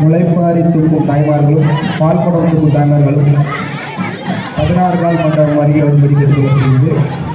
முளைப்பாரி தூக்கும் தாய்மார்களும் பால் குடம் தூக்கும் தாய்மார்களும் பதினாறு கால் மண்டபம் அருகே வரும்படி கேட்டுக்கொள்ளப்படுகிறது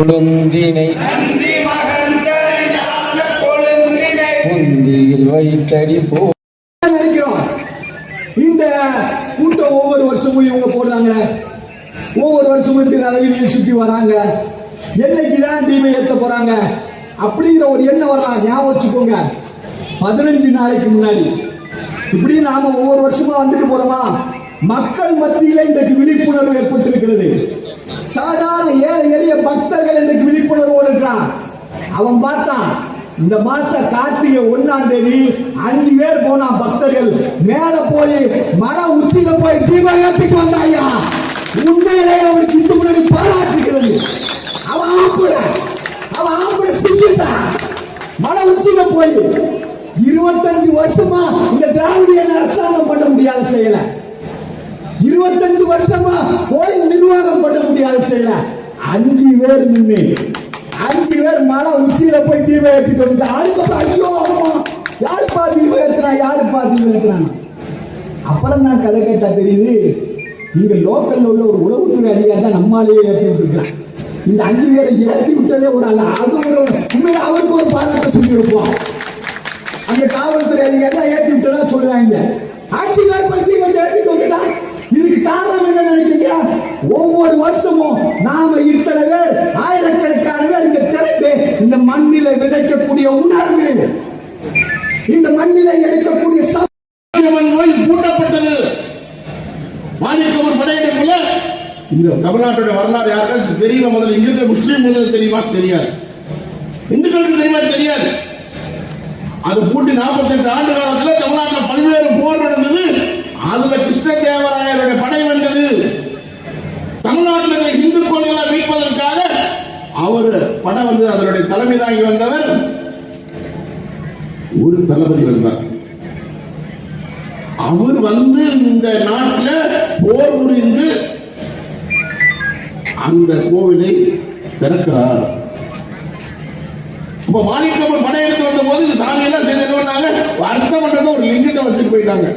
கொழுந்தினை முந்தியில் வைத்தடி போ நினைக்கிறோம். இந்த கூட்டம் ஒவ்வொரு வருஷமும் இவங்க போடுறாங்க ஒவ்வொரு வருஷமும் இப்படி அளவிலேயே சுத்தி வராங்க. என்னைக்குதான் தீமை ஏத்த போறாங்க? அப்படிங்கிற ஒரு எண்ணம் வரலாம். ஞாபகம் வச்சுக்கோங்க. பதினஞ்சு நாளைக்கு முன்னாடி. இப்படி நாம ஒவ்வொரு வருஷமா வந்துட்டு போறோமா? மக்கள் மத்தியில இன்றைக்கு விழிப்புணர்வு ஏற்பட்டிருக்கிறது. சாதாரண ஏழை எளிய பக்தர்கள் இன்றைக்கு விழிப்புணர்வோடு இருக்கிறான். அவன் பார்த்தான் இந்த மாச கார்த்திகை ஒன்னாம் தேதி அஞ்சு பேர் போனா பக்தர்கள். மேல போய் மர உச்சியில போய் தீபம் ஏத்திட்டு வந்தாயா? உண்மையிலே அவனுக்கு இந்து முன்னாடி பாராட்டுகிறது அவன் ஆப்பிட அவன் ஆப்பிட செஞ்சுட்டான் மர உச்சியில போய் இருபத்தஞ்சு வருஷமா இந்த திராவிட அரசாங்கம் பண்ண முடியாத செய்யலை. இருபத்தஞ்சு வருஷமா கோயில் நிர்வாகம் பண்ண முடியாத செய்யல அஞ்சு பேர் நின்று அஞ்சு பேர் மலை உச்சியில போய் தீபம் ஏற்றிட்டு வந்து அதுக்கப்புறம் ஐயோ அம்மா யாருப்பா தீபம் ஏற்றினா யாருப்பா தீபம் ஏத்துறாங்க அப்புறம் தான் கதை கேட்டா தெரியுது இங்க லோக்கல்ல உள்ள ஒரு உளவுத்துறை அதிகாரி தான் நம்மாலேயே ஏற்றிட்டு இருக்கிறான். இந்த அஞ்சு பேரை ஏற்றி விட்டதே ஒரு அல்ல அது ஒரு உண்மையில அவருக்கு ஒரு பாராட்ட சொல்லியிருப்போம். அந்த காவல்துறை அதிகாரி தான் ஏற்றி விட்டதா சொல்றாங்க. அஞ்சு பேர் பத்தி கொஞ்சம் ஏற்றிட்டு வந்துட்டா இதுக்கு காரணம் என்ன நினைக்கிறீங்க? ஒவ்வொரு வருஷமும் நாம இத்தனை பேர் ஆயிரக்கணக்கான பேர் இங்க திறந்து இந்த மண்ணில விதைக்கக்கூடிய உணர்வு இந்த மண்ணில எடுக்கக்கூடிய நோய் மாரியம்மன் பூட்டப்பட்டது. மாணிக்கமன் படையெடுப்புல இந்த தமிழ்நாட்டோட வரலாறு யாருக்காச்சும் தெரியல முதல்ல? இங்க இருக்க முஸ்லீம் முதல்ல தெரியுமா? தெரியாது. இந்துக்களுக்கு தெரியுமா? தெரியாது. அது பூட்டி 48 ஆண்டு காலத்தில் தமிழ்நாட்டில் பல்வேறு போர் நடந்தது. அதுல கிருஷ்ணதேவராயருடைய படை வந்தது. தமிழ்நாட்டில் இருக்கிற இந்து கோயில்களை மீட்பதற்காக அவர் படம் வந்து அதனுடைய தலைமை தாங்கி வந்தவர் ஒரு தளபதி வந்தார். அவர் வந்து இந்த நாட்டில் போர் புரிந்து அந்த கோவிலை திறக்கிறார். இப்ப மாணிக்கம் படையெடுத்து வந்த போது சாமி எல்லாம் சேர்ந்து என்ன பண்ணாங்க அர்த்தம் பண்றத ஒரு லிங்கத்தை வச்சுட்டு போயிட்டாங்க.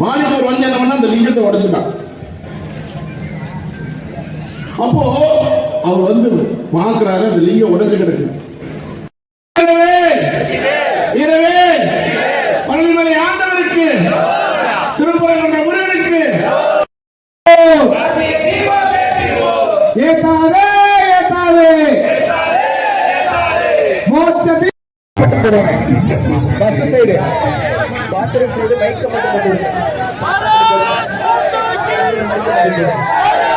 மாணிக்கவர் வந்து என்ன பண்ணா அந்த லிங்கத்தை உடைச்சுட்டான். அப்போ அவர் வந்து பாக்குறாரு அந்த லிங்கம் உடைஞ்சு கிடக்கு. இரவே, இரவே, பழனிமலை ஆண்டவருக்கு திருப்பரங்குன்ற முருகனுக்கு ஏத்தாவே ஏத்தாவே